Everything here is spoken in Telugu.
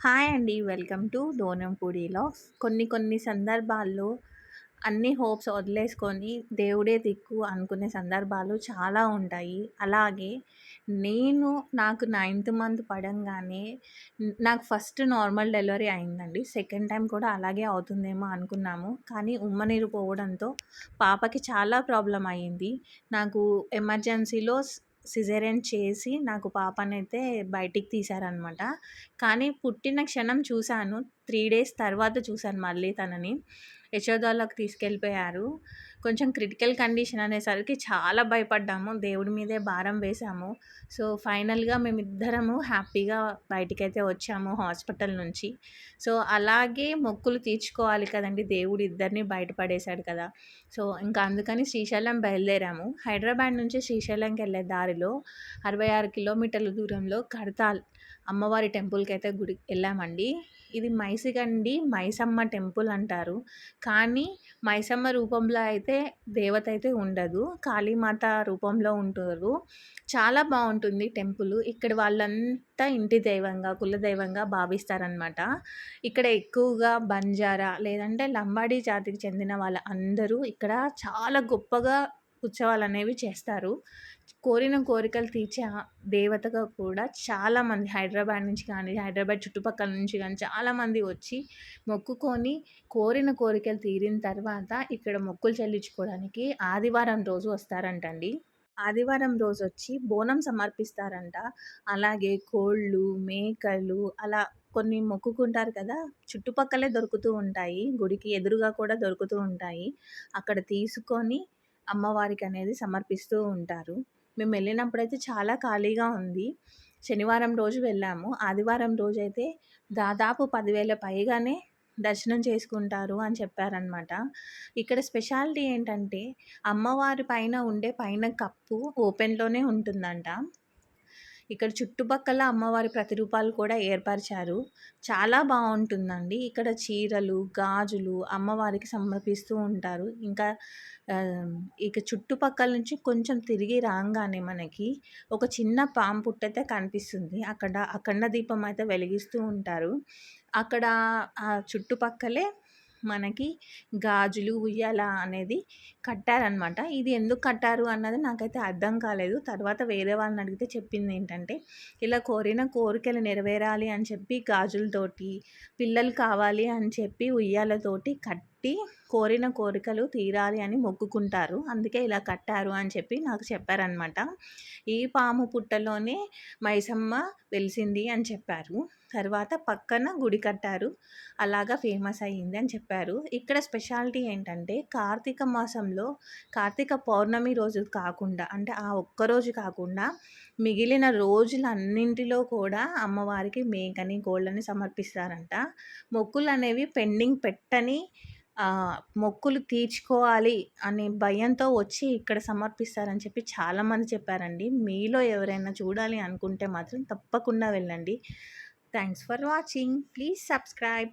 హాయ్ అండి. వెల్కమ్ టు దోనంపూడి లాగ్స్ కొన్ని కొన్ని సందర్భాల్లో అన్ని హోప్స్ వదిలేసుకొని దేవుడే దిక్కు అనుకునే సందర్భాలు చాలా ఉంటాయి. అలాగే నేను నాకు నైన్త్ మంత్ పడంగానే నాకు ఫస్ట్ నార్మల్ డెలివరీ అయిందండి. సెకండ్ టైం కూడా అలాగే అవుతుందేమో అనుకున్నాము. కానీ ఉమ్మనీరు పోవడంతో పాపకి చాలా ప్రాబ్లం అయ్యింది. నాకు ఎమర్జెన్సీలో సిజేరియన్ చేసి నాకు పాపనైతే బయటికి తీశారనమాట. కానీ పుట్టిన క్షణం చూశాను. త్రీ డేస్ తర్వాత చూశాను మళ్ళీ తనని. యశోదాలోకి తీసుకెళ్ళిపోయారు. కొంచెం క్రిటికల్ కండిషన్ అనేసరికి చాలా భయపడ్డాము. దేవుడి మీదే భారం వేశాము. సో ఫైనల్గా మేమిద్దరము హ్యాపీగా బయటికైతే వచ్చాము హాస్పిటల్ నుంచి. సో అలాగే మొక్కులు తీర్చుకోవాలి కదండి దేవుడు ఇద్దరిని బయటపడేశాడు కదా. సో ఇంకా అందుకని శ్రీశైలం బయలుదేరాము. హైదరాబాద్ నుంచి శ్రీశైలంకి వెళ్ళే దారిలో అరవై ఆరు కిలోమీటర్ల దూరంలో కడతాల్ అమ్మవారి టెంపుల్కి అయితే గుడి వెళ్ళామండి. ఇది మైసిగండి మైసమ్మ టెంపుల్ అంటారు. కానీ మైసమ్మ రూపంలో అయితే దేవత అయితే ఉండదు. కాళీమాత రూపంలో ఉంటారు. చాలా బాగుంటుంది టెంపుల్. ఇక్కడ వాళ్ళంతా ఇంటి దైవంగా కులదైవంగా భావిస్తారనమాట ఇక్కడ ఎక్కువగా బంజారా లేదంటే లంబాడీ జాతికి చెందిన వాళ్ళ అందరూ ఇక్కడ చాలా గొప్పగా ఉత్సవాలు అనేవి చేస్తారు. కోరిన కోరికలు తీర్చే దేవతగా కూడా చాలామంది హైదరాబాద్ నుంచి కానీ హైదరాబాద్ చుట్టుపక్కల నుంచి కానీ చాలామంది వచ్చి మొక్కుకొని కోరిన కోరికలు తీరిన తర్వాత ఇక్కడ మొక్కులు చెల్లించుకోవడానికి ఆదివారం రోజు వస్తారంటండి. ఆదివారం రోజు వచ్చి బోనం సమర్పిస్తారంట. అలాగే కోళ్ళు మేకలు అలా కొన్ని మొక్కుకుంటారు కదా చుట్టుపక్కలే దొరుకుతూ ఉంటాయి. గుడికి ఎదురుగా కూడా దొరుకుతూ ఉంటాయి. అక్కడ తీసుకొని అమ్మవారికి అనేది సమర్పిస్తూ ఉంటారు. మేము వెళ్ళినప్పుడైతే చాలా ఖాళీగా ఉంది. శనివారం రోజు వెళ్ళాము. ఆదివారం రోజు అయితే దాదాపు పదివేల పైగానే దర్శనం చేసుకుంటారు అని చెప్పారనమాట ఇక్కడ స్పెషాలిటీ ఏంటంటే అమ్మవారి పైన ఉండే పైన కప్పు ఓపెన్లోనే ఉంటుందంట. ఇక్కడ చుట్టుపక్కల అమ్మవారి ప్రతిరూపాలు కూడా ఏర్పరిచారు. చాలా బాగుంటుందండి. ఇక్కడ చీరలు గాజులు అమ్మవారికి సమర్పిస్తూ ఉంటారు. ఇంకా ఇక చుట్టుపక్కల నుంచి కొంచెం తిరిగి రాగానే మనకి ఒక చిన్న పాము పుట్టయితే కనిపిస్తుంది. అక్కడ అఖండ దీపం అయితే వెలిగిస్తూ ఉంటారు. అక్కడ ఆ చుట్టుపక్కలే మనకి గాజులు ఉయ్యాల అనేది కట్టారనమాట ఇది ఎందుకు కట్టారు అన్నది నాకైతే అర్థం కాలేదు. తర్వాత వేరే వాళ్ళని అడిగితే చెప్పింది ఏంటంటే ఇలా కోరిన కోరికలు నెరవేరాలి అని చెప్పి గాజులతోటి పిల్లలు కావాలి అని చెప్పి ఉయ్యాలతోటి కట్ కట్టి కోరిన కోరికలు తీరాలి అని మొక్కుకుంటారు. అందుకే ఇలా కట్టారు అని చెప్పి నాకు చెప్పారనమాట ఈ పాము పుట్టలోనే మైసమ్మ వెలిసింది అని చెప్పారు. తర్వాత పక్కన గుడి కట్టారు. అలాగా ఫేమస్ అయ్యింది అని చెప్పారు. ఇక్కడ స్పెషాలిటీ ఏంటంటే కార్తీక మాసంలో కార్తీక పౌర్ణమి రోజు కాకుండా అంటే ఆ ఒక్కరోజు కాకుండా మిగిలిన రోజులన్నింటిలో కూడా అమ్మవారికి మేకని గోళ్ళని సమర్పిస్తారంట. మొక్కులు అనేవి పెండింగ్ పెట్టని మొక్కులు తీర్చుకోవాలి అనే భయంతో వచ్చి ఇక్కడ సమర్పిస్తారని చెప్పి చాలామంది చెప్పారండి. మీలో ఎవరైనా చూడాలి అనుకుంటే మాత్రం తప్పకుండా వెళ్ళండి. Thanks for watching. Please subscribe.